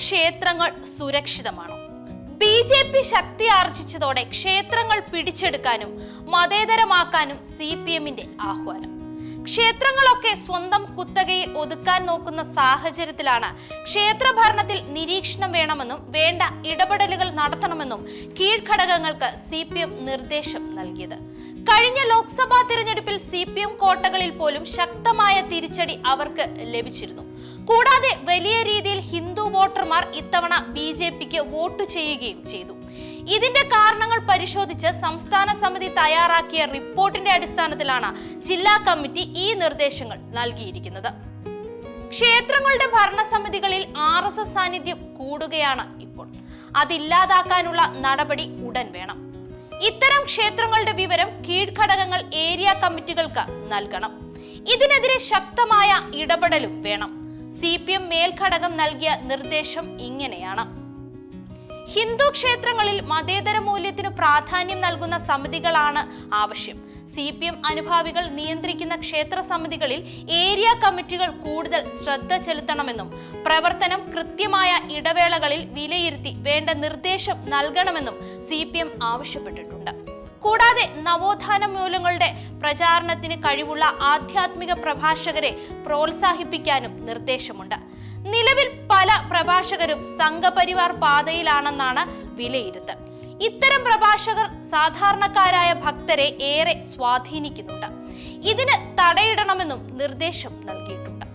ക്ഷേത്രങ്ങൾ സുരക്ഷിതമാണോ? B J P ശക്തി ആർജിച്ചതോടെ ക്ഷേത്രങ്ങൾ പിടിച്ചെടുക്കാനും മതേതരമാക്കാനും സി പി എമ്മിന്റെ ആഹ്വാനം. ക്ഷേത്രങ്ങളൊക്കെ സ്വന്തം കുത്തകയിൽ ഒതുക്കാൻ നോക്കുന്ന സാഹചര്യത്തിലാണ് ക്ഷേത്ര ഭരണത്തിൽ നിരീക്ഷണം വേണമെന്നും വേണ്ട ഇടപെടലുകൾ നടത്തണമെന്നും കീഴ്ഘടകങ്ങൾക്ക് സി പി എം നിർദ്ദേശം നൽകിയത്. കഴിഞ്ഞ ലോക്സഭാ തിരഞ്ഞെടുപ്പിൽ സി പി എം കോട്ടകളിൽ പോലും ശക്തമായ തിരിച്ചടി അവർക്ക് ലഭിച്ചിരുന്നു. കൂടാതെ വലിയ രീതിയിൽ ഹിന്ദു വോട്ടർമാർ ഇത്തവണ ബി ജെ പിക്ക് വോട്ട് ചെയ്യുകയും ചെയ്തു. ഇതിന്റെ കാരണങ്ങൾ പരിശോധിച്ച് സംസ്ഥാന സമിതി തയ്യാറാക്കിയ റിപ്പോർട്ടിന്റെ അടിസ്ഥാനത്തിലാണ് ജില്ലാ കമ്മിറ്റി ഈ നിർദ്ദേശങ്ങൾ നൽകിയിരിക്കുന്നത്. ക്ഷേത്രങ്ങളുടെ ഭരണസമിതികളിൽ ആർ എസ് എസ് സാന്നിധ്യം കൂടുകയാണ് ഇപ്പോൾ. അതില്ലാതാക്കാനുള്ള നടപടി ഉടൻ വേണം. ഇത്തരം ക്ഷേത്രങ്ങളുടെ വിവരം കീഴ്ഘടകങ്ങൾ ഏരിയ കമ്മിറ്റികൾക്ക് നൽകണം. ഇതിനെതിരെ ശക്തമായ ഇടപെടലും വേണം. സി പി എം മേൽഘടകം നൽകിയ നിർദ്ദേശം ഇങ്ങനെയാണ്. ഹിന്ദു ക്ഷേത്രങ്ങളിൽ മതേതര മൂല്യത്തിന് പ്രാധാന്യം നൽകുന്ന സമിതികളാണ് ആവശ്യം. സി പി എം അനുഭാവികൾ നിയന്ത്രിക്കുന്ന ക്ഷേത്ര സമിതികളിൽ ഏരിയ കമ്മിറ്റികൾ കൂടുതൽ ശ്രദ്ധ ചെലുത്തണമെന്നും പ്രവർത്തനം കൃത്യമായ ഇടവേളകളിൽ വിലയിരുത്തി വേണ്ട നിർദ്ദേശം നൽകണമെന്നും സി ആവശ്യപ്പെട്ടിട്ടുണ്ട്. കൂടാതെ നവോത്ഥാന മൂല്യങ്ങളുടെ പ്രചാരണത്തിന് കഴിവുള്ള ആധ്യാത്മിക പ്രഭാഷകരെ പ്രോത്സാഹിപ്പിക്കാനും നിർദ്ദേശമുണ്ട്. നിലവിൽ പല പ്രഭാഷകരും സംഘപരിവാർ പാതയിലാണെന്നാണ് വിലയിരുത്തൽ. ഇത്തരം പ്രഭാഷകർ സാധാരണക്കാരായ ഭക്തരെ ഏറെ സ്വാധീനിക്കുന്നുണ്ട്. ഇതിന് തടയിടണമെന്നും നിർദ്ദേശം നൽകിയിട്ടുണ്ട്.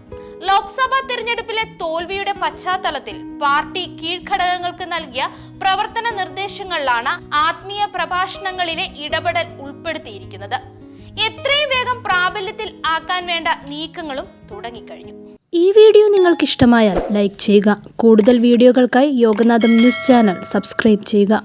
ലോക്സഭാ തിരഞ്ഞെടുപ്പിലെ തോൽവിയുടെ പശ്ചാത്തലത്തിൽ പാർട്ടി കീഴ്ഘടകങ്ങൾക്ക് നൽകിയ പ്രവർത്തന നിർദ്ദേശങ്ങളിലാണ് ആത്മീയ പ്രഭാഷണങ്ങളിലെ ഇടപെടൽ ഉൾപ്പെടുത്തിയിരിക്കുന്നത്. എത്രയും വേഗം പ്രാബല്യത്തിൽ ആക്കാൻ വേണ്ട നീക്കങ്ങളും തുടങ്ങിക്കഴിഞ്ഞു. ഈ വീഡിയോ നിങ്ങൾക്ക് ഇഷ്ടമായാൽ ലൈക്ക് ചെയ്യുക. കൂടുതൽ വീഡിയോകൾക്കായി യോഗനാഥം ന്യൂസ് ചാനൽ സബ്സ്ക്രൈബ് ചെയ്യുക.